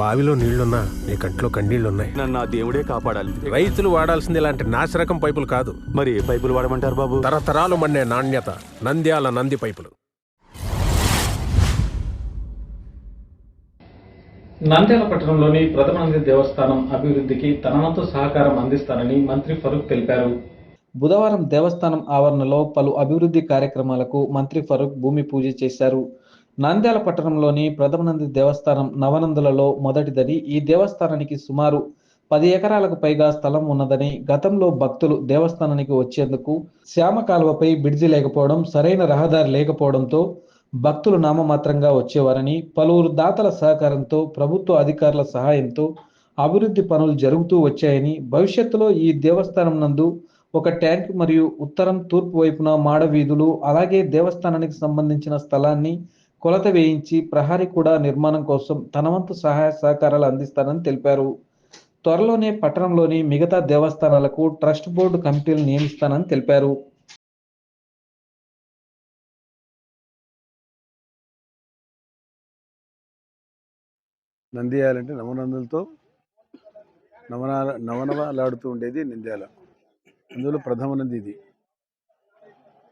బావిలో నీళ్ళున్నా నీ కంట్లో కన్నీళ్ళున్నాయి. నన్ను ఆ దేవుడే కాపాడాలి. రైతులు వాడాల్సింది ఇలాంటి నాసిరకం పైపులు కాదు. మరి ఏ పైపులు వాడమంటారు బాబు? తరతరాలు మండే నాణ్యత నంద్యాల నంది పైపులు. నంద్యాల పట్టణంలోని ప్రథమానంద దేవస్థానం అభివృద్ధికి తన వంతు సహకారం అందిస్తానని మంత్రి ఫరూక్ తెలిపారు. బుధవారం దేవస్థానం ఆవరణలో పలు అభివృద్ధి కార్యక్రమాలకు మంత్రి ఫరూక్ భూమి పూజ చేశారు. నంద్యాల పట్టణంలోని ప్రథమనంది దేవస్థానం నవనందులలో మొదటిదని ఈ దేవస్థానానికి సుమారు పది ఎకరాలకు పైగా స్థలం ఉన్నదని గతంలో భక్తులు దేవస్థానానికి వచ్చేందుకు శ్యామ కాలువపై బిడ్జి లేకపోవడం సరైన రహదారి లేకపోవడంతో భక్తులు నామమాత్రంగా వచ్చేవారని పలువురు దాతల సహకారంతో ప్రభుత్వ అధికారుల సహాయంతో అభివృద్ధి పనులు జరుగుతూ వచ్చాయని భవిష్యత్తులో ఈ దేవస్థానం నందు ఒక ట్యాంక్ మరియు ఉత్తరం తూర్పు వైపున మాడ వీధులు అలాగే దేవస్థానానికి సంబంధించిన స్థలాన్ని కొలత వేయించి ప్రహారీ కూడా నిర్మాణం కోసం తనవంతు సహాయ సహకారాలు అందిస్తానని తెలిపారు. త్వరలోనే పట్టణంలోని మిగతా దేవస్థానాలకు ట్రస్ట్ బోర్డు కమిటీలు నియమిస్తానని తెలిపారు. నంద్యాలంటే నవనందులతో నవనాల నవనవలాడుతూ ఉండేది నంద్యాల. అందులో ప్రథమ నంది ఇది.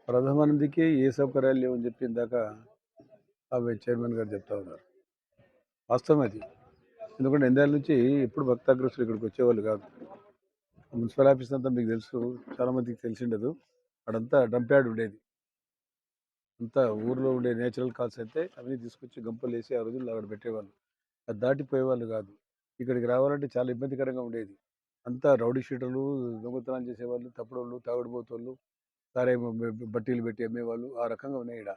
ప్రథమ నందికి ఏ సౌకర్యాలు లేవని చెప్పి ఇందాక చైర్మన్ గారు చెప్తా ఉన్నారు. వాస్తవం అది. ఎందుకంటే నంద్యాల నుంచి ఎప్పుడు భక్తాగ్రస్తులు ఇక్కడికి వచ్చేవాళ్ళు కాదు. మున్సిపల్ ఆఫీస్ అంతా మీకు తెలుసు చాలామందికి తెలిసిండదు. అక్కడంతా డంప్ యార్డ్ ఉండేది. అంతా ఊర్లో ఉండే నేచురల్ కాల్స్ అయితే అవన్నీ తీసుకొచ్చి గంపలు వేసి ఆ రోజుల్లో అక్కడ పెట్టేవాళ్ళు. అది దాటిపోయేవాళ్ళు కాదు. ఇక్కడికి రావాలంటే చాలా ఇబ్బందికరంగా ఉండేది. అంతా రౌడీ షీటర్లు దొంగతనాలు చేసేవాళ్ళు తప్పుడోళ్ళు తాగుడుపోతోళ్ళు సారే బట్టీలు పెట్టి అమ్మేవాళ్ళు ఆ రకంగా ఉన్నాయి ఇక్కడ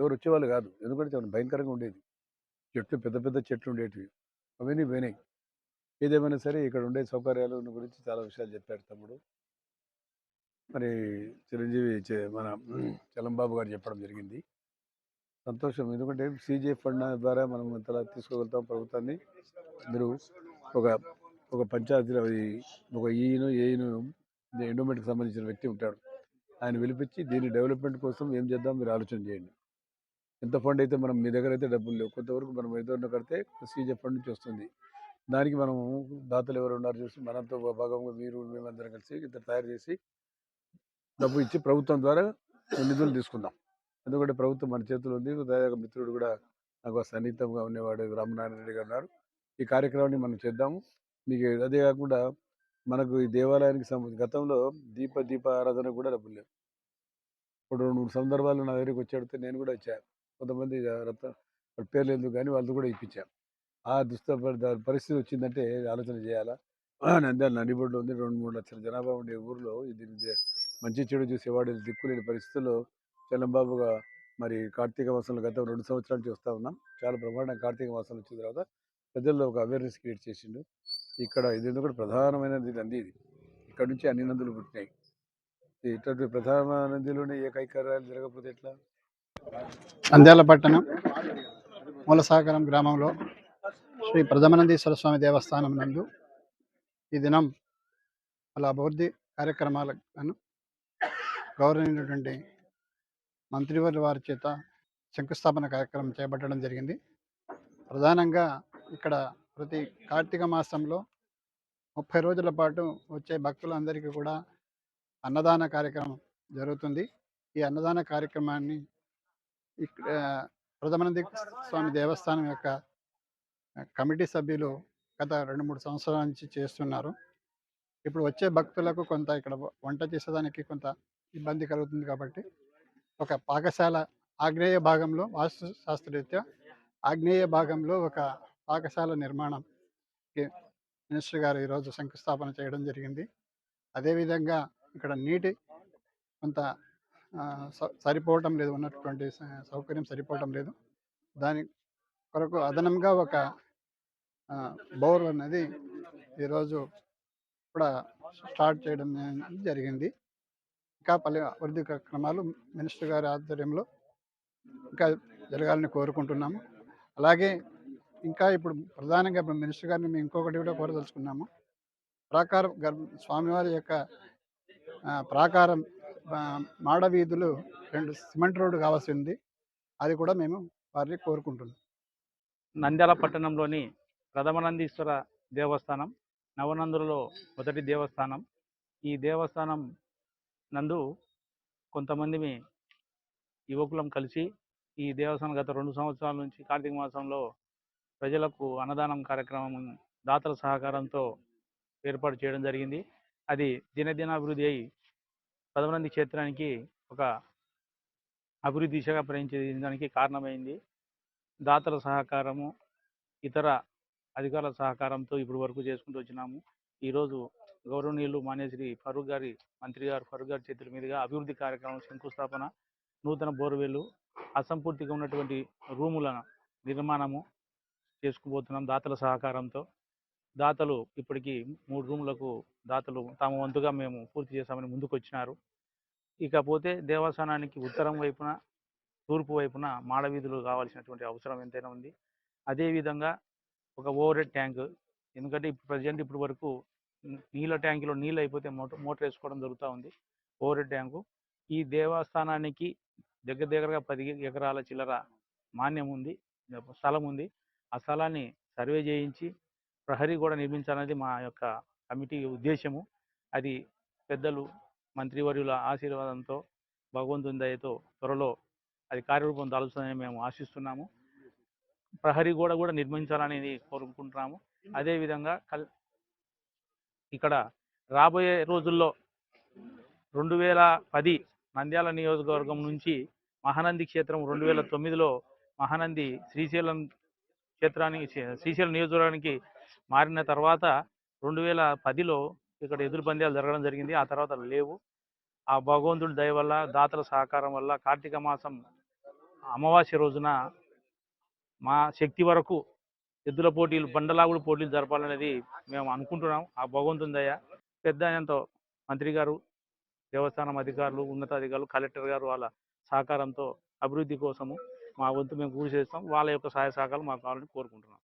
ఎవరు వచ్చేవాళ్ళు కాదు. ఎందుకంటే చాలా భయంకరంగా ఉండేది. చెట్లు పెద్ద పెద్ద చెట్లు ఉండేటివి. అవన్నీ పోయినాయి. ఏదేమైనా సరే ఇక్కడ ఉండే సౌకర్యాలు గురించి చాలా విషయాలు చెప్పారు తమ్ముడు. మరి చిరంజీవి చే- మన చలంబాబు గారు చెప్పడం జరిగింది. సంతోషం. ఎందుకంటే సీజే ఫండ్ ద్వారా మనం ఇంతలా తీసుకోగలుగుతాం ప్రభుత్వాన్ని. మీరు ఒక ఒక పంచాయతీలో ఒక ఈయను ఏఈను ఎండోమెంట్కి సంబంధించిన వ్యక్తి ఉంటాడు. ఆయన పిలిపించి దీని డెవలప్మెంట్ కోసం ఏం చేద్దాం మీరు ఆలోచన చేయండి. ఎంత ఫండ్ అయితే మనం మీ దగ్గర అయితే డబ్బులు లేవు. కొంతవరకు మనం ఏదైనా కడితే సీజే ఫండ్ నుంచి వస్తుంది. దానికి మనం దాతలు ఎవరు ఉన్నారు చూసి మనంతో భాగంగా మీరు మేమందరం కలిసి ఇంత తయారు చేసి డబ్బు ఇచ్చి ప్రభుత్వం ద్వారా నిధులు తీసుకుందాం. ఎందుకంటే ప్రభుత్వం మన చేతిలో ఉంది. మిత్రుడు కూడా నాకు సన్నిహితంగా ఉండేవాడు రామనారాయణ రెడ్డి గారు ఉన్నారు. ఈ కార్యక్రమాన్ని మనం చేద్దాము. మీకు అదే కాకుండా మనకు ఈ దేవాలయానికి సంబంధించి గతంలో దీప దీప ఆరాధన కూడా డబ్బులు లేవు. ఇప్పుడు రెండు మూడు సందర్భాలు నా దగ్గరికి వచ్చి నేను కూడా వచ్చాను కొంతమంది రత్న వాళ్ళ పేర్లు ఎందుకు కానీ వాళ్ళతో కూడా ఇప్పించాం ఆ దుస్త పరిస్థితి వచ్చిందంటే ఆలోచన చేయాలా? నంద్యాల నడిబొడ్లో ఉంది. రెండు మూడు లక్షల జనాభా ఉండే ఊరిలో ఇది మంచి చెడు చూసేవాడు దిక్కులేని పరిస్థితుల్లో చలంబాబుగా మరి కార్తీక మాసంలో గత రెండు సంవత్సరాలు చూస్తూ ఉన్నాం. చాలా బ్రహ్మాండంగా కార్తీక మాసం వచ్చిన తర్వాత ప్రజల్లో ఒక అవేర్నెస్ క్రియేట్ చేసిండు. ఇక్కడ ఇది ఎందుకంటే ప్రధానమైనది నంది ఇది. ఇక్కడ నుంచి అన్ని నందులు పుట్టినాయి. ఇటువంటి ప్రధాన నందిలోనే ఏ కైకార్యాలు జరగకపోతే ఎట్లా? నంద్యాల పట్టణం మూలసాగరం గ్రామంలో శ్రీ ప్రథమానందీశ్వర స్వామి దేవస్థానం నందు ఈ దినం వాళ్ళ అభివృద్ధి కార్యక్రమాలను గౌరవైనటువంటి మంత్రివర్య వారి చేత శంకుస్థాపన కార్యక్రమం చేపట్టడం జరిగింది. ప్రధానంగా ఇక్కడ ప్రతి కార్తీక మాసంలో ముప్పై రోజుల పాటు వచ్చే భక్తులందరికీ కూడా అన్నదాన కార్యక్రమం జరుగుతుంది. ఈ అన్నదాన కార్యక్రమాన్ని ఇక్కడ ప్రథమానంది స్వామి దేవస్థానం యొక్క కమిటీ సభ్యులు గత రెండు మూడు సంవత్సరాల నుంచి చేస్తున్నారు. ఇప్పుడు వచ్చే భక్తులకు కొంత ఇక్కడ వంట చేసేదానికి కొంత ఇబ్బంది కలుగుతుంది కాబట్టి ఒక పాకశాల ఆగ్నేయ భాగంలో వాస్తు శాస్త్రరీత్యా ఆగ్నేయ భాగంలో ఒక పాకశాల నిర్మాణం మినిస్టర్ గారు ఈరోజు శంకుస్థాపన చేయడం జరిగింది. అదేవిధంగా ఇక్కడ నీటి కొంత సరిపోవటం లేదు ఉన్నటువంటి సౌకర్యం సరిపోవటం లేదు. దాని కొరకు అదనంగా ఒక బోర్ అనేది ఈరోజు కూడా స్టార్ట్ చేయడం జరిగింది. ఇంకా పలు అభివృద్ధి కార్యక్రమాలు మినిస్టర్ గారి ఆధ్వర్యంలో ఇంకా జరగాలని కోరుకుంటున్నాము. అలాగే ఇంకా ఇప్పుడు ప్రధానంగా ఇప్పుడు మినిస్టర్ గారిని మేము ఇంకొకటి కూడా కోరదలుచుకున్నాము. ప్రాకారం గర్భ స్వామివారి యొక్క ప్రాకారం మాడవీధులు మాడ వీధులు రెండు సిమెంట్ రోడ్డు కావాల్సి ఉంది. అది కూడా మేము వారిని కోరుకుంటున్నాం. నంద్యాల పట్టణంలోని ప్రథమనందీశ్వర దేవస్థానం నవనందులలో మొదటి దేవస్థానం. ఈ దేవస్థానం నందు కొంతమంది యువకులం కలిసి ఈ దేవస్థానం గత రెండు సంవత్సరాల నుంచి కార్తీక మాసంలో ప్రజలకు అన్నదానం కార్యక్రమం దాతల సహకారంతో ఏర్పాటు చేయడం జరిగింది. అది దినదినాభివృద్ధి అయి పదమనంది క్షేత్రానికి ఒక అభివృద్ధి దిశగా ప్రయాణించడానికి కారణమైంది. దాతల సహకారము ఇతర అధికారుల సహకారంతో ఇప్పుడు వరకు చేసుకుంటూ వచ్చినాము. ఈరోజు గౌరవనీయులు మాన్యశ్రీ ఫరూక్ గారి మంత్రి గారు ఫరూక్ గారి చేతుల మీదుగా అభివృద్ధి కార్యక్రమం శంకుస్థాపన నూతన బోర్వెల్లు అసంపూర్తిగా ఉన్నటువంటి రూముల నిర్మాణము చేసుకుపోతున్నాం దాతల సహకారంతో. దాతలు ఇప్పటికీ మూడు రూములకు దాతలు తమ వంతుగా మేము పూర్తి చేశామని ముందుకొచ్చినారు. ఇకపోతే దేవస్థానానికి ఉత్తరం వైపున తూర్పు వైపున మాడవీధులు కావాల్సినటువంటి అవసరం ఎంతైనా ఉంది. అదేవిధంగా ఒక ఓవర్ హెడ్ ట్యాంక్ ఎందుకంటే ఇప్పుడు ప్రజెంట్ ఇప్పటి వరకు నీళ్ళ ట్యాంకులో నీళ్ళు అయిపోతే మోటార్ మోటార్ వేసుకోవడం జరుగుతూ ఉంది. Overhead tank. ఈ దేవస్థానానికి దగ్గర దగ్గరగా పది ఎకరాల చిల్లర మాన్యం ఉంది స్థలం ఉంది. ఆ స్థలాన్ని సర్వే చేయించి ప్రహరీ గోడ నిర్మించాలనేది మా యొక్క కమిటీ ఉద్దేశము అది పెద్దలు మంత్రివర్యుల ఆశీర్వాదంతో భగవంతుని దయతో త్వరలో అది కార్యరూపం దాల్చుతుందని మేము ఆశిస్తున్నాము. ప్రహరీ గోడ కూడా నిర్మించాలనేది కోరుకుంటున్నాము. అదేవిధంగా కల్ ఇక్కడ రాబోయే రోజుల్లో రెండు వేల పది నంద్యాల నియోజకవర్గం నుంచి మహానంది క్షేత్రం రెండు వేల తొమ్మిదిలో మహానంది శ్రీశైలం క్షేత్రానికి శ్రీశైలం నియోజకవర్గానికి మారిన తర్వాత రెండు వేల పదిలో ఇక్కడ ఎదురు పంద్యాలు జరగడం జరిగింది. ఆ తర్వాత లేవు. ఆ భగవంతుడి దయ వల్ల దాతల సహకారం వల్ల కార్తీక మాసం అమావాస్య రోజున మా శక్తి వరకు ఎద్దుల పోటీలు బండలాగుడు పోటీలు జరపాలనేది మేము అనుకుంటున్నాం. ఆ భగవంతుని దయ పెద్ద ఆయనతో మంత్రి గారు దేవస్థానం అధికారులు ఉన్నతాధికారులు కలెక్టర్ గారు వాళ్ళ సహకారంతో అభివృద్ధి కోసము మా వంతు మేము కృషి చేస్తాం. వాళ్ళ యొక్క సహాయ సహకారాలు మాకు కావాలని కోరుకుంటున్నాం.